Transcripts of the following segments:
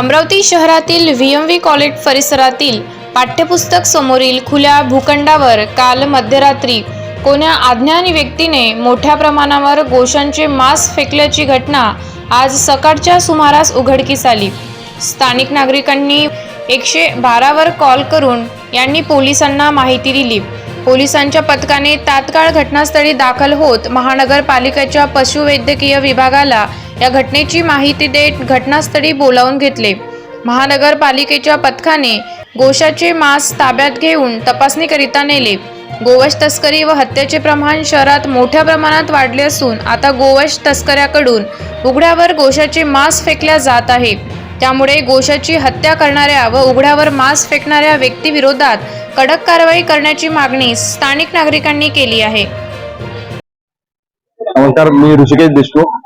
अमरावती शहरातील V M V college परिसरातील पाठ्यपुस्तक समोरील खुल्या भूखंडावर काल मध्यरात्री कोण्या अज्ञानी व्यक्तीने मोठ्या प्रमाणावर गोशांचे मांस फेकल्याची घटना आज सकाळच्या सुमारास उघडकीस आली. स्थानिक नागरिकांनी एकशे बारावर कॉल करून यांनी पोलिसांना माहिती दिली. पोलिसांच्या पथकाने तात्काळ घटनास्थळी दाखल होत महानगरपालिकेच्या पशुवैद्यकीय विभागाला या घटनेची माहिती देत घटनास्थळी बोलावून घेतले. महानगरपालिकेच्या पथकाने गोशाचे मांस ताब्यात घेऊन तपासणीकरिता नेले. गोवश तस्करी व हत्येचे प्रमाण शहरात मोठ्या प्रमाणात वाढले असून आता गोवश तस्कऱ्याकडून उघड्यावर गोशाचे मांस फेकल्या जात आहे. त्यामुळे गोशाची हत्या करणाऱ्या व उघड्यावर मांस फेकणाऱ्या व्यक्तीविरोधात कडक कारवाई करण्याची मागणी स्थानिक नागरिकांनी केली आहे. नमस्कार मी ऋषिकेश देशमुख.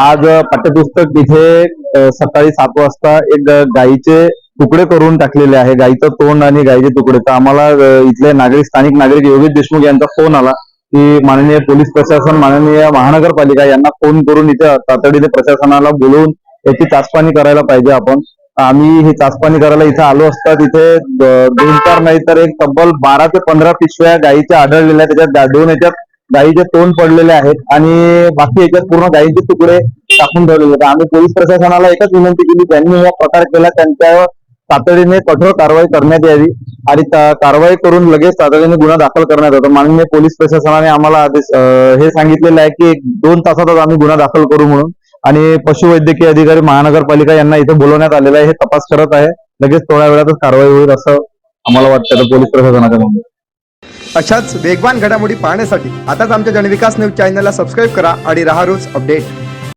आज पाठ्यपुस्तक इथे सकाळी सात वाजता एक गायीचे तुकडे करून टाकलेले आहे. गायीचं तोंड आणि गायीचे तुकडे. तर आम्हाला इथले नागरिक स्थानिक नागरिक योगेश देशमुख यांचा फोन आला. की माननीय पोलीस प्रशासन माननीय महानगरपालिका यांना फोन करून इथे तातडीने प्रशासनाला बोलवून याची चाचपाणी करायला पाहिजे आपण. आम्ही हे चाचपाणी करायला इथे आलो असता तिथे दोन चार नाही तर एक तब्बल बारा ते पंधरा पिशव्या गायीच्या आढळलेल्या त्याच्यात दोन याच्यात गायीचे तोंड पडलेले आहेत आणि बाकी याच्यात पूर्ण गायीचे तुकडे टाकून ठेवलेले होते आम्ही पोलीस प्रशासनाला एकच विनंती केली त्यांनी हा प्रकार केला त्यांच्यावर तातडीने कठोर कारवाई करण्यात यावी आणि कारवाई करून लगेच तातडीने गुन्हा दाखल करण्यात येतो माननीय पोलीस प्रशासनाने आम्हाला आदेश हे सांगितलेलं आहे की दोन तासातच आम्ही गुन्हा दाखल करू म्हणून. आणि पशुवैद्यकीय अधिकारी महानगरपालिका यांना इथे बोलवण्यात आलेलं आहे. हे तपास करत आहे. लगेच थोड्या वेळातच कारवाई होईल असं आम्हाला वाटतं. पोलीस प्रशासनाच्या म्हणून अशाच वेगवान घडामोडी पाहण्यासाठी आताच आमच्या जनविकास न्यूज चॅनलला सबस्क्राईब करा आणि राहा रोज अपडेट.